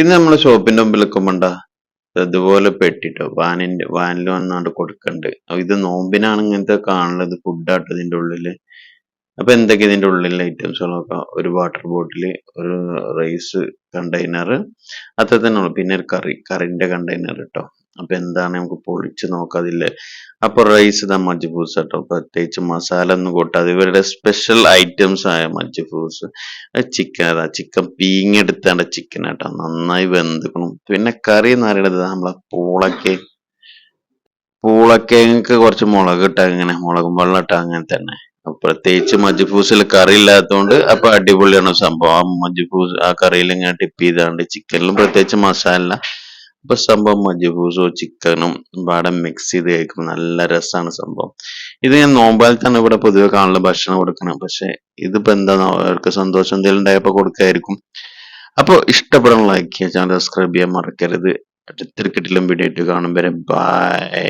ഇത് നമ്മൾ ഷോപ്പിന്റെ മുമ്പിൽ നിൽക്കുമ്പോണ്ട അതുപോലെ പെട്ടിട്ടോ വാനിന്റെ വാനിൽ വന്നാണ്ട് കൊടുക്കണ്ട്. ഇത് നോമ്പിനാണ് ഇങ്ങനത്തെ കാണുന്നത് ഫുഡാട്ടോ ഇതിന്റെ ഉള്ളിൽ. അപ്പൊ എന്തൊക്കെ ഇതിന്റെ ഉള്ളിലെ ഐറ്റംസ് നോക്കാം ഒരു വാട്ടർ ബോട്ടിൽ ഒരു റൈസ് കണ്ടെയ്നർ അത്ര തന്നെ ഉള്ളു. പിന്നെ ഒരു കറി കറിന്റെ കണ്ടെയ്നർ കേട്ടോ അപ്പൊ എന്താണ് നമുക്ക് പൊളിച്ച് നോക്കാം. അതില്ലേ അപ്പൊ റൈസ് ഇതാ മജ്ബൂസ് കേട്ടോ. പ്രത്യേകിച്ച് മസാല ഒന്നും കൂട്ടാതെ ഇവരുടെ സ്പെഷ്യൽ ഐറ്റംസ് ആയ മജ്ബൂസ് ചിക്കൻ അതാ. ചിക്കൻ പീങ്ങെടുത്താണ്ട് ചിക്കൻ കേട്ടോ. നന്നായി വെന്തുക്കണം. പിന്നെ കറി എന്ന് പറയുന്നത് നമ്മളെ പൂളക്കെ. പൂളക്കേക്ക് കുറച്ച് മുളക് ഇട്ടാ അങ്ങനെ മുളകും വെള്ളം ഇട്ടാ അങ്ങനെ തന്നെ. പ്രത്യേകിച്ച് മജ്ബൂസിൽ കറി ഇല്ലാത്തതുകൊണ്ട് അപ്പൊ അടിപൊളിയാണ് സംഭവം. ആ മജ്ബൂസ് ആ കറിയിൽ ഇങ്ങനെ ടിപ്പ് ചെയ്താണ്ട് ചിക്കനിലും പ്രത്യേകിച്ച് മസാല അപ്പൊ സംഭവം മജ്ബൂസും ചിക്കനും പാടെ മിക്സ് ചെയ്ത് കഴിക്കും നല്ല രസമാണ് സംഭവം. ഇത് ഞാൻ നോമ്പാൽക്കാണ് ഇവിടെ പൊതുവെ കാണുന്ന ഭക്ഷണം കൊടുക്കണം. പക്ഷെ ഇതിപ്പോ എന്താ അവർക്ക് സന്തോഷം എന്തെങ്കിലും ഉണ്ടായപ്പോ കൊടുക്കായിരിക്കും. അപ്പോൾ ഇഷ്ടപ്പെടാൻ ലൈക്ക് ചെയ്യുക ചാനൽ സബ്സ്ക്രൈബ് ചെയ്യാൻ മറക്കരുത്. അടുത്തൊരു കിട്ടിലും വീഡിയോ ആയിട്ട് കാണും വരെ. ബൈ